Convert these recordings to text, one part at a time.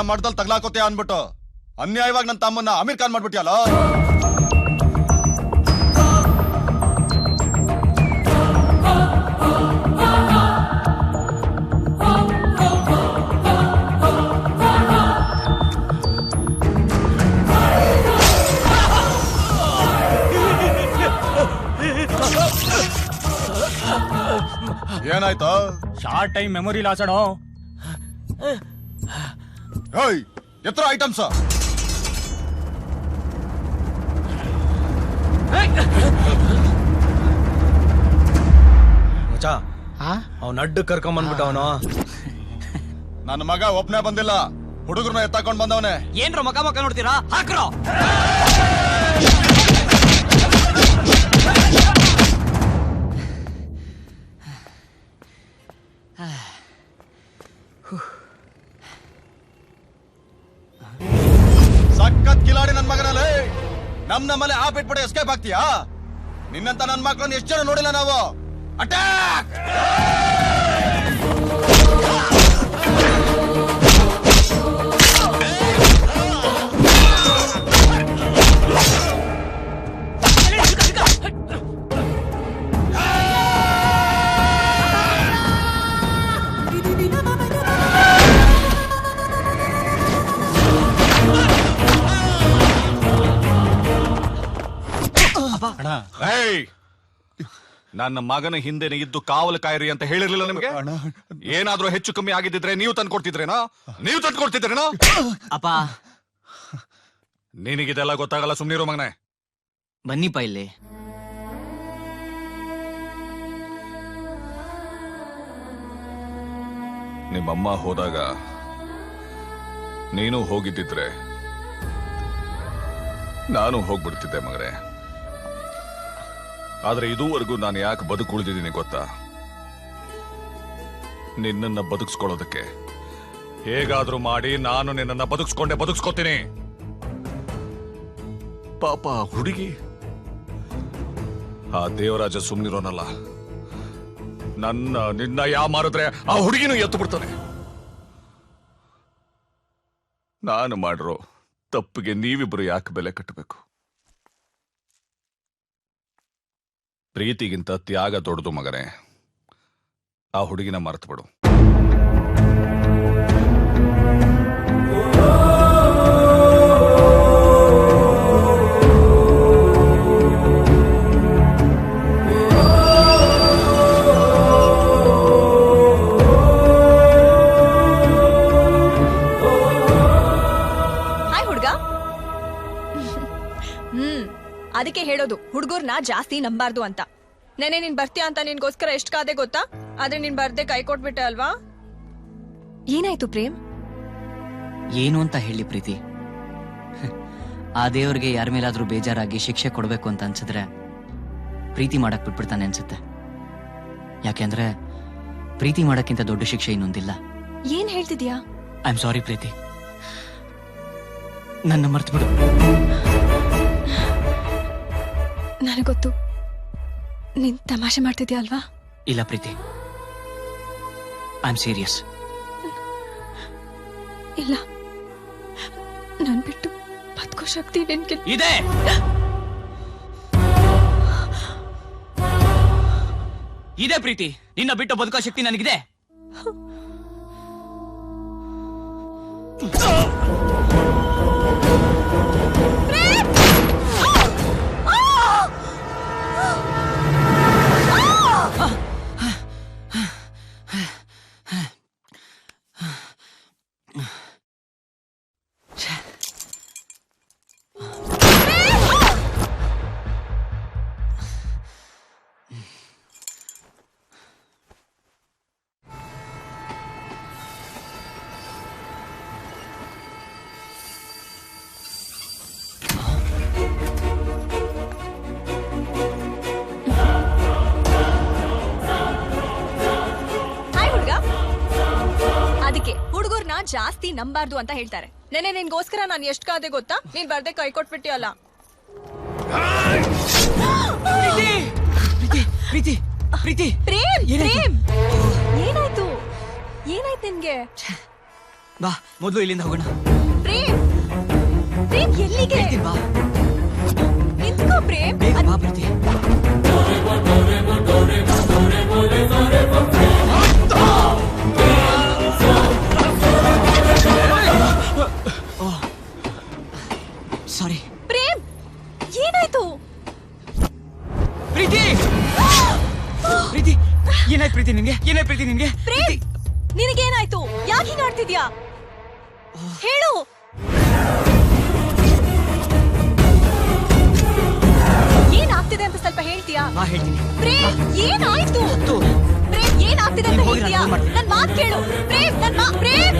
ನಮ್ಮ ಮಠದಲ್ಲಿ ತಗ್ಲಾಕೋತೀಯ ಅನ್ಬಿಟ್ಟು ಅನ್ಯಾಯವಾಗಿ ನನ್ನ ತಮ್ಮನ್ನ ಅಮೀರ್ ಖಾನ್ ಮಾಡ್ಬಿಟ್ಟಿಯಲ್ಲ ಏನಾಯ್ತು? Short time memory loss hey ಎತ್ರ ಐಟಮ್ಸ್ ಮಚ ಅವ್ನ ಅಡ್ಡ ಕರ್ಕೊಂಬಂದ್ಬಿಟ್ಟ ಅವನು. ನನ್ನ ಮಗ ಒಬ್ನೇ ಬಂದಿಲ್ಲ. ಹುಡುಗರನ್ನ ಎತ್ತಾಕೊಂಡ್ ಬಂದವನೆ. ಏನ್ರ ಮಕ ಮಕ ನೋಡ್ತೀರಾ? ಹಾಕ್ರೋ. ಸಖತ್ ಕಿಲಾಡಿ ನನ್ ಮಗನಲ್ಲಿ. ನಮ್ ನಮ್ಮಲ್ಲಿ ಆ ಬಿಟ್ಬಿಟ್ಟು ಎಸ್ಕೇಪ್ ಆಗ್ತೀಯಾ? ನಿನ್ನಂತ ನನ್ ಮಕ್ಕಳನ್ನ ಎಷ್ಟು ಜನ ನೋಡಿಲ್ಲ ನಾವು? ಅಟ್ಯಾಕ್ ಏಯ್! ನನ್ನ ಮಗನ ಹಿಂದೆನೆ ಇದ್ದು ಕಾವಲು ಕಾಯಿರಿ ಅಂತ ಹೇಳಿರ್ಲಿಲ್ಲ ನಿಮಗೆ? ಏನಾದ್ರೂ ಹೆಚ್ಚು ಕಮ್ಮಿ ಆಗಿದ್ದಿದ್ರೆ ನೀವು ತಂದು ಕೊಡ್ತಿದ್ರೇನಾ ನೀವು ತಂದು ಕೊಡ್ತಿದ್ರೇನಾ ಅಪ್ಪ. ನಿನಗಿದೆಲ್ಲ ಗೊತ್ತಾಗಲ್ಲ ಸುಮ್ನಿರು ಮಗನೇ. ಬನ್ನಿಪ್ಪ ಇಲ್ಲಿ. ನಿಮ್ಮಮ್ಮ ಹೋದಾಗ ನೀನು ಹೋಗಿದ್ದಿದ್ರೆ ನಾನು ಹೋಗ್ಬಿಡ್ತಿದ್ದೆ ಮಗನೇ. ಆದ್ರೆ ಇದುವರೆಗೂ ನಾನು ಯಾಕೆ ಬದುಕುಳಿದಿದ್ದೀನಿ ಗೊತ್ತಾ? ನಿನ್ನನ್ನ ಬದುಕಿಸ್ಕೊಳ್ಳೋದಕ್ಕೆ. ಹೇಗಾದ್ರೂ ಮಾಡಿ ನಾನು ನಿನ್ನನ್ನ ಬದುಕಿಸ್ಕೊಂಡೆ ಬದುಕಿಸ್ಕೊತೀನಿ. ಪಾಪ ಹುಡುಗಿ. ಆ ದೇವರಾಜ ಸುಮ್ನಿರೋನಲ್ಲ. ನನ್ನ, ನಿನ್ನ ಯಾ ಮಾರಿದ್ರೆ ಆ ಹುಡುಗಿನೂ ಎತ್ತು ಬಿಡ್ತಾನೆ. ನಾನು ಮಾಡಿರೋ ತಪ್ಪಿಗೆ ನೀವಿಬ್ರು ಯಾಕೆ ಬೆಲೆ ಕಟ್ಟಬೇಕು? ಪ್ರೀತಿಗಿಂತ ತ್ಯಾಗ ದೊಡ್ಡದು ಮಗನೇ. ಆ ಹುಡುಗಿನ ಮರೆತು ಬಿಡು ಹುಡ್ಗರ್ನ ಜಾಸ್ತಿ ನಂಬಾರ್ದು ಅಂತ. ನೆನೆ ನೀನ್ ಬರ್ತೀಯ ಅಂತ ನಿನ್ಗೋಸ್ಕರ ಎಷ್ಟ್ ಕಾದೆ ಗೊತ್ತಾ? ಆದ್ರೆ ನೀನ್ ಬರ್ದೆ ಕೈ ಕೊಟ್ಬಿಟ್ಟೆ ಅಲ್ವಾ? ಏನಾಯ್ತು ಪ್ರೇಮ್? ಏನು ಅಂತ ಹೇಳಿ ಪ್ರೀತಿ. ಆ ದೇವ್ರಿಗೆ ಯಾರ ಮೇಲಾದ್ರೂ ಬೇಜಾರಾಗಿ ಶಿಕ್ಷೆ ಕೊಡ್ಬೇಕು ಅಂತ ಅನ್ಸಿದ್ರೆ ಪ್ರೀತಿ ಮಾಡಕ್ ಬಿಟ್ಬಿಡ್ತಾನೆ ಅನ್ಸುತ್ತೆ. ಯಾಕೆಂದ್ರೆ ಪ್ರೀತಿ ಮಾಡಕ್ಕಿಂತ ದೊಡ್ಡ ಶಿಕ್ಷೆ ಇನ್ನೊಂದಿಲ್ಲ. ಏನ್ ಹೇಳ್ತಿದ್ಯಾ? I am sorry Preethi. ನನ್ನ ಮರ್ತು ಬಿಡು ನನಗೊತ್ತು. ನೀನ್ ತಮಾಷೆ ಮಾಡ್ತಿದ್ಯಾ ಅಲ್ವಾ? ಇಲ್ಲ ಪ್ರೀತಿ. ಐ ಆಮ್ ಸೀರಿಯಸ್ ಇಲ್ಲ. ನನ್ ಬಿಟ್ಟು ಬದುಕೋ ಶಕ್ತಿ ನಿನ್ಗೆ. ಇದೆ! ಇದೆ ಪ್ರೀತಿ. ನಿನ್ನ ಬಿಟ್ಟು ಬದುಕೋ ಶಕ್ತಿ ನನಗಿದೆ. ಜಾಸ್ತಿ ನಂಬಾರ್ದು ಅಂತ ಹೇಳ್ತಾರೆ. ನೆನೆ ನಿನ್ಗೋಸ್ಕರ ನಾನು ಎಷ್ಟ್ ಕಾದೆ ಗೊತ್ತಾ? ನೀನ್ ಬರ್ದೆ ಕೈ ಕೊಟ್ಬಿಟ್ಟಿಯಲ್ಲ. ಪ್ರೀತಿ! ಪ್ರೀತಿ ಪ್ರೀತಿ ಪ್ರೇಮ್ ಏನಾಯ್ತು? ಪ್ರೇಮ್! ಏನಾಯ್ತು? ಏನಾಯ್ತು ನಿನ್ಗೆ? ಬಾ ಮೊದಲು ಇಲ್ಲಿಂದ ಹೋಗೋಣ. ಪ್ರೇಮ್! ಪ್ರೇಮ್ ಎಲ್ಲಿಗೆ? ಹೇಳ್ತೀನಿ ಬಾ. ನಿಂತ್ಕೋ ಪ್ರೇಮ್. ಬೇಗ ಬಾ ಪ್ರೀತಿ. ಏನಾಯ್ತು. ಪ್ರೇಮ್ ಏನಾಗ್ತಿದೆ ಅಂತ ಹೇಳ್ತೀಯಾ? ನನ್ ಮಾತ್ ಕೇಳು. ಪ್ರೇಮ್ ನನ್ ಮಾ ಪ್ರೇಮ್!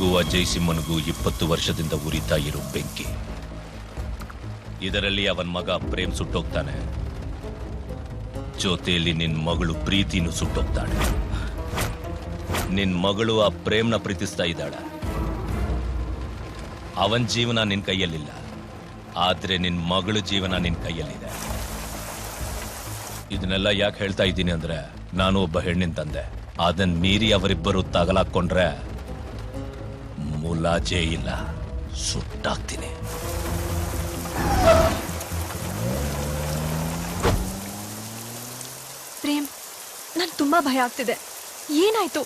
ನನಗೂ ಅಜಯ್ ಸಿಂಹನಿಗೂ ಇಪ್ಪತ್ತು ವರ್ಷದಿಂದ ಉರಿತಾ ಇರೋ ಬೆಂಕಿ. ಇದರಲ್ಲಿ ಅವನ್ ಮಗ ಪ್ರೇಮ್ ಸುಟ್ಟೋಗ್ತಾನೆ. ಜೊತೆಯಲ್ಲಿ ನಿನ್ ಮಗಳು ಪ್ರೀತಿನೂ ಸುಟ್ಟೋಗ್ತಾಳೆ. ನಿನ್ ಮಗಳು ಆ ಪ್ರೇಮ್ನ ಪ್ರೀತಿಸ್ತಾ ಇದ್ದಾಳೆ. ಅವನ್ ಜೀವನ ನಿನ್ ಕೈಯಲ್ಲಿಲ್ಲ. ಆದ್ರೆ ನಿನ್ ಮಗಳ ಜೀವನ ನಿನ್ ಕೈಯಲ್ಲಿದೆ. ಇದನ್ನೆಲ್ಲ ಯಾಕೆ ಹೇಳ್ತಾ ಇದ್ದೀನಿ ಅಂದ್ರೆ, ನಾನು ಒಬ್ಬ ಹೆಣ್ಣಿನ ತಂದೆ. ಅದನ್ ಮೀರಿ ಅವರಿಬ್ಬರು ತಗಲಾಕೊಂಡ್ರೆ ಮುಲಾಜೆ ಇಲ್ಲ. ಸುಟ್ಟಾಗ್ತೀನಿ. ಪ್ರೇಮ್ ನನ್ ತುಂಬಾ ಭಯ ಆಗ್ತಿದೆ. ಏನಾಯ್ತು?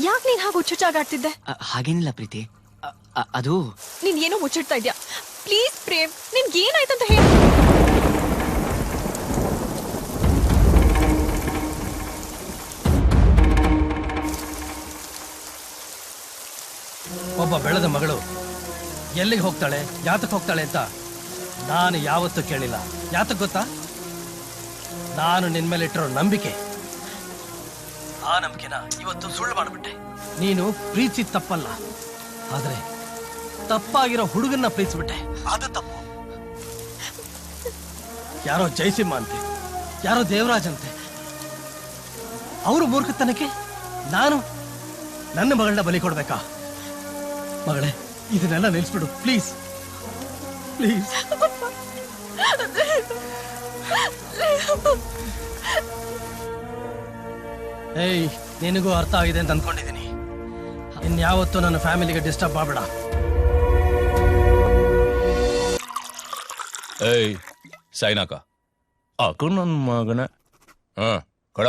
ಯಾಕೆ ನೀನ್ ಹಾಗೆ ಹುಚ್ಚುಚ್ಚಾಗಾಡ್ತಿದ್ದೆ ಆಡ್ತಿದ್ದೆ? ಹಾಗೇನಿಲ್ಲ ಪ್ರೀತಿ. ಅ, ಅ, ಅದು ನೀನ್ ಏನೋ ಮುಚ್ಚಿಡ್ತಾ ಇದ್ಯಾ? ಪ್ಲೀಸ್ ಪ್ರೇಮ್ ನಿನ್ಗೆ ಏನಾಯ್ತು ಅಂತ ಹೇಳಿ. ಒಬ್ಬ ಬೆಳೆದ ಮಗಳು. ಎಲ್ಲಿಗೆ ಹೋಗ್ತಾಳೆ? ಯಾತಕ್ಕೆ ಹೋಗ್ತಾಳೆ ಅಂತ ನಾನು ಯಾವತ್ತೂ ಕೇಳಿಲ್ಲ. ಯಾತಕ್ಕೆ ಗೊತ್ತಾ? ನಾನು ನಿನ್ನ ಮೇಲೆ ಇಟ್ಟಿರೋ ನಂಬಿಕೆ. ಆ ನಂಬಿಕೆನ ಇವತ್ತು ಸುಳ್ಳು ಮಾಡಿಬಿಟ್ಟೆ. ನೀನು ಪ್ರೀತಿ ತಪ್ಪಲ್ಲ. ಆದರೆ ತಪ್ಪಾಗಿರೋ ಹುಡುಗನ್ನ ಪ್ರೀತಿಸ್ಬಿಟ್ಟೆ. ಅದು ತಪ್ಪು. ಯಾರೋ ಜಯಸಿಂಹ ಅಂತೆ ಯಾರೋ ದೇವರಾಜ್ ಅಂತೆ. ಅವರು ಮೂರ್ಖತನಕ್ಕೆ ನಾನು ನನ್ನ ಮಗಳನ್ನ ಬಲಿ ಕೊಡ್ಬೇಕಾ? ಮಗಳೇ ಇದನ್ನೆಲ್ಲ ನಿಲ್ಸ್ಬಿಡು. ಪ್ಲೀಸ್ ಪ್ಲೀಸ್ ಏಯ್ ನಿನಗೂ ಅರ್ಥ ಆಗಿದೆ ಅಂತ ಅನ್ಕೊಂಡಿದ್ದೀನಿ. ಇನ್ಯಾವತ್ತೂ ನನ್ನ ಫ್ಯಾಮಿಲಿಗೆ ಡಿಸ್ಟರ್ಬ್ ಮಾಡಬೇಡ ಏಯ್ ಸೈನಾಕ. ಅಕು ನನ್ನ ಮಗನ. ಹಾ ಕೊಡ.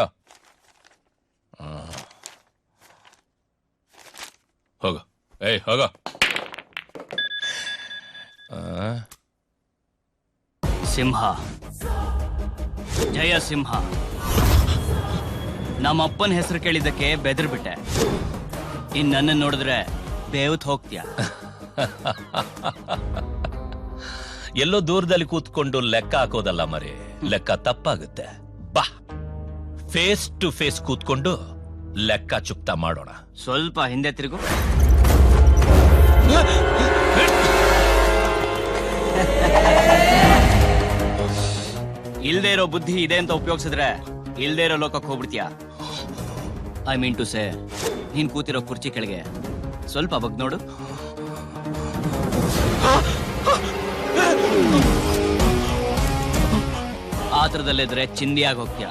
ಹೋಗು. ಏಯ್ ಹೋಗ. ಸಿಂಹ. ಜಯ ಸಿಂಹ. ನಮ್ಮಪ್ಪನ ಹೆಸರು ಕೇಳಿದ್ದಕ್ಕೆ ಬೆದರ್ಬಿಟ್ಟೆ. ಇನ್ ನನ್ನ ನೋಡಿದ್ರೆ ಬೇವತ್ ಹೋಗ್ತೀಯ. ಎಲ್ಲೋ ದೂರದಲ್ಲಿ ಕೂತ್ಕೊಂಡು ಲೆಕ್ಕ ಹಾಕೋದಲ್ಲ ಮರಿ. ಲೆಕ್ಕ ತಪ್ಪಾಗುತ್ತೆ. ಬಾ. ಫೇಸ್ ಟು ಫೇಸ್ ಕೂತ್ಕೊಂಡು ಲೆಕ್ಕ ಚುಕ್ತಾ ಮಾಡೋಣ. ಸ್ವಲ್ಪ ಹಿಂದೆ ತಿರುಗು. ಇಲ್ದೇ ಇರೋ ಬುದ್ಧಿ ಇದೆ ಅಂತ ಉಪಯೋಗಿಸಿದ್ರೆ ಇಲ್ದೇ ಇರೋ ಲೋಕಕ್ಕೆ ಹೋಗ್ಬಿಡ್ತೀಯ? ಐ ಮೀನ್ ಟು ಸೇ ನೀನ್ ಕೂತಿರೋ ಕುರ್ಚಿ ಕೆಳಗೆ ಸ್ವಲ್ಪ ಬಗ್ ನೋಡು. ಆತರದಲ್ಲಿದ್ರೆ ಚಿಂದಿಯಾಗಿ ಹೋಗ್ತೀಯ?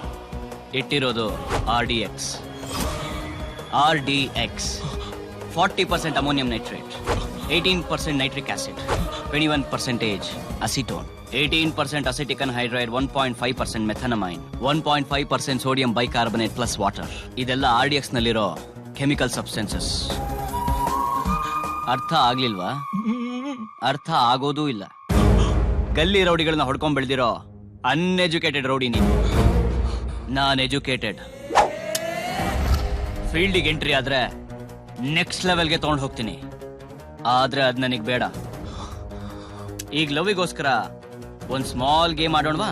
ಇಟ್ಟಿರೋದು R D X R D X forty percent ammonium nitrate eighteen percent nitric acid twenty one percentage acetone eighteen percent acetic anhydride one point five percent methenamine one point five percent sodium bicarbonate plus water ಇದೆಲ್ಲ R ನಲ್ಲಿರೋ chemical substances ಅರ್ಥ ಆಗ್ಲಿಲ್ವಾ? ಅರ್ಥ ಆಗೋದೂ ಇಲ್ಲ. ಗಲ್ಲಿ ರೌಡಿಗಳನ್ನ ಹೊಡ್ಕೊಂಡ್ ಬೆಳೆದಿರೋ uneducated rowdy ನೀನು. ನಾನ್ educated. ಫೀಲ್ಡಿಗೆ ಎಂಟ್ರಿ ಆದ್ರೆ ನೆಕ್ಸ್ಟ್ ಲೆವೆಲ್ಗೆ ತಗೊಂಡು ಹೋಗ್ತೀನಿ. ಆದ್ರೆ ಅದ್ ನನಗ್ ಬೇಡ. ಈಗ ಲವಿಗೋಸ್ಕರ ಒಂದ್ ಸ್ಮಾಲ್ ಗೇಮ್ ಆಡೋಣವಾ?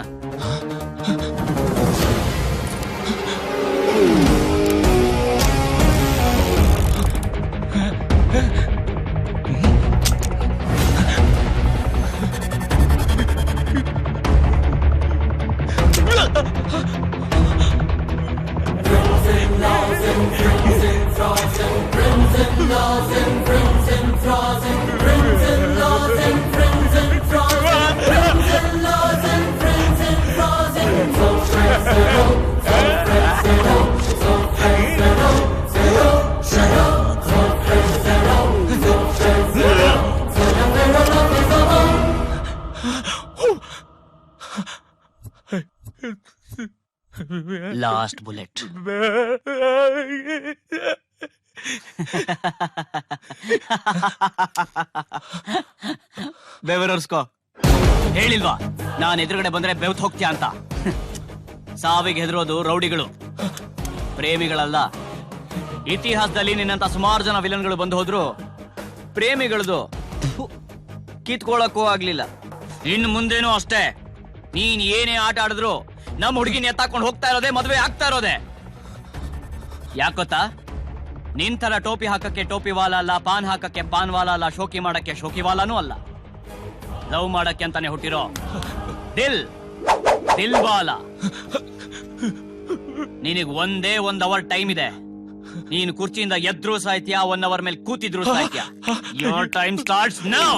ಲಾಸ್ಟ್ ಬುಲೆಟ್ ಬೆವರರ್ಸ್ಕೋ ಹೇಳಿಲ್ವಾ? ನಾನು ಎದುರುಗಡೆ ಬಂದ್ರೆ ಬೆವ್ತ್ ಹೋಗ್ತೀಯ ಅಂತ. ಸಾವಿಗೆ ಹೆದರೋದು ರೌಡಿಗಳು. ಪ್ರೇಮಿಗಳಲ್ಲ. ಇತಿಹಾಸದಲ್ಲಿ ನಿನ್ನಂತ ಸುಮಾರು ಜನ ವಿಲನ್ಗಳು ಬಂದು ಹೋದ್ರು. ಪ್ರೇಮಿಗಳದು ಕಿತ್ಕೊಳ್ಳಕ್ಕೂ ಆಗ್ಲಿಲ್ಲ. ಇನ್ ಮುಂದೇನೂ ಅಷ್ಟೇ. ನೀನ್ ಏನೇ ಆಟ ಆಡಿದ್ರು ನಮ್ಮ ಹುಡುಗಿನ ಎತ್ತಾಕೊಂಡು ಹೋಗ್ತಾ ಇರೋದೇ, ಮದುವೆ ಆಗ್ತಾ ಇರೋದೇ. ಯಾಕೊತ್ತಾ ನಿನ್ ತರ ಟೋಪಿ ಹಾಕಕ್ಕೆ ಟೋಪಿ ವಾಲ ಅಲ್ಲ, ಪಾನ್ ಹಾಕಕ್ಕೆ ಪಾನ್ ವಾಲ ಅಲ್ಲ, ಶೋಕಿ ಮಾಡಕ್ಕೆ ಶೋಕಿ ವಾಲಾನೂ ಅಲ್ಲ. ಲವ್ ಮಾಡಕ್ಕೆ ಅಂತಾನೆ ಹುಟ್ಟಿರೋ ದಿಲ್. ದಿಲ್ ವಾಲ ನಿನಗ್ ಒಂದೇ ಒಂದ್ ಅವರ್ ಟೈಮ್ ಇದೆ. ನೀನ್ ಕುರ್ಚಿಯಿಂದ ಎದ್ರು ಸಾಹಿತ್ಯ ಒನ್ ಅವರ್ ಮೇಲೆ ಕೂತಿದ್ರು ಸಾಹಿತ್ಯ ಯೋರ್ ಟೈಮ್ ಸ್ಟಾರ್ಟ್ಸ್ ನೌ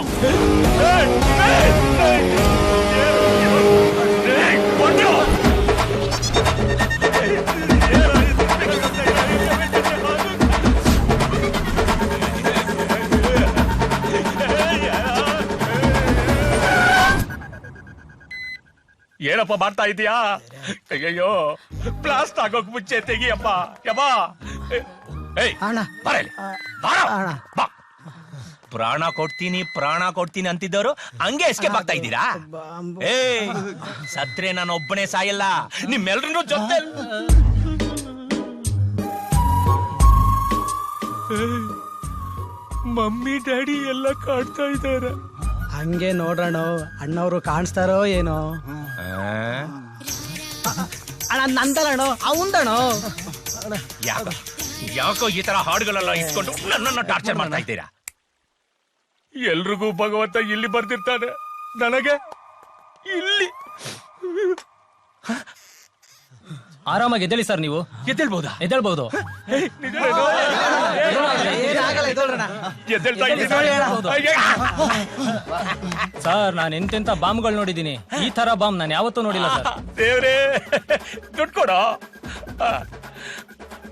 ಏನಪ್ಪ ಮಾಡ್ತಾ ಇದೀಯಾ? ಅಯ್ಯಯ್ಯೋ ಬ್ಲಾಸ್ಟ್ ಆಗೋಕ್ ಮುಂಚೆ ತೆಗಿಯಪ್ಪ. ಯಪ್ಪ ಏಯ್ ಬರ ಇಲ್ಲಿ. ಬಾರ. ಬಾ. ಪ್ರಾಣ ಕೊಡ್ತೀನಿ ಪ್ರಾಣ ಕೊಡ್ತೀನಿ ಅಂತಿದ್ದವರು ಹಂಗೆ ಎಸ್ಕೇಪ್ ಆಗ್ತಾ ಇದ್ದೀರಾ? ಏ ಸತ್ರೆ ನಾನು ಒಬ್ಬನೇ ಸಾಯಲ್ಲ. ನಿಮ್ಮೆಲ್ರೂ ಜೊತೆ ಮಮ್ಮಿ ಡ್ಯಾಡಿ ಎಲ್ಲ ಕಾಡ್ತಾ ಇದ್ದಾರೆ. ಹಂಗೆ ನೋಡೋಣ ಅಣ್ಣವರು ಕಾಣಿಸ್ತಾರೋ ಏನೋ. ಅಣ್ಣ ನಂದಲಣ್ಣ ಅವಂದಣ ಯಾಕೋ ಯಾಕೋ ಈ ತರ ಹಾಡುಗಳೆಲ್ಲ ಇಟ್ಕೊಂಡು ನನ್ನನ್ನ ಟಾರ್ಚರ್ ಮಾಡ್ತಾ ಇದ್ದೀರಾ? ಎಲ್ರಿಗೂ ಭಗವಂತ ಇಲ್ಲಿ ಬರ್ದಿರ್ತಾನೆ ನನಗೆ ಇಲ್ಲಿ. ಆರಾಮಾಗಿ ಎದ್ದೇಳಿ ಸರ್ ನೀವು. ಎದ್ದೇಳ್ಬೋದಾ? ಎದ್ದೇಳ್ಬಹುದು. ಸರ್ ನಾನು ಎಂತೆಂತ ಬಾಂಬ್ಗಳು ನೋಡಿದ್ದೀನಿ. ಈ ತರ ಬಾಂಬ್ ನಾನು ಯಾವತ್ತೂ ನೋಡಿಲ್ಲ ಸರ್. ದೇವ್ರೇ ದುಡ್ಡು ಕೊಡೋ?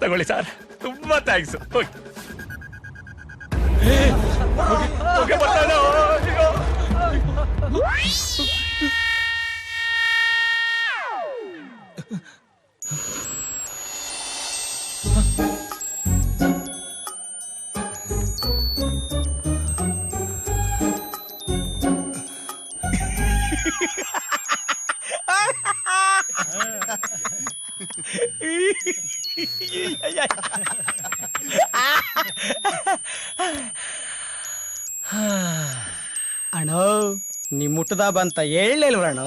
ತಗೊಳ್ಳಿ ಸರ್. ತುಂಬಾ ಥ್ಯಾಂಕ್ಸ್ ಹೋಗಿ ಬರ್ತಾನೋ? ಅಣ್ಣ ನಿಮ್ ಮುಟ್ಟದ ಬಂತ ಹೇಳಲಿಲ್ವಣ್ಣ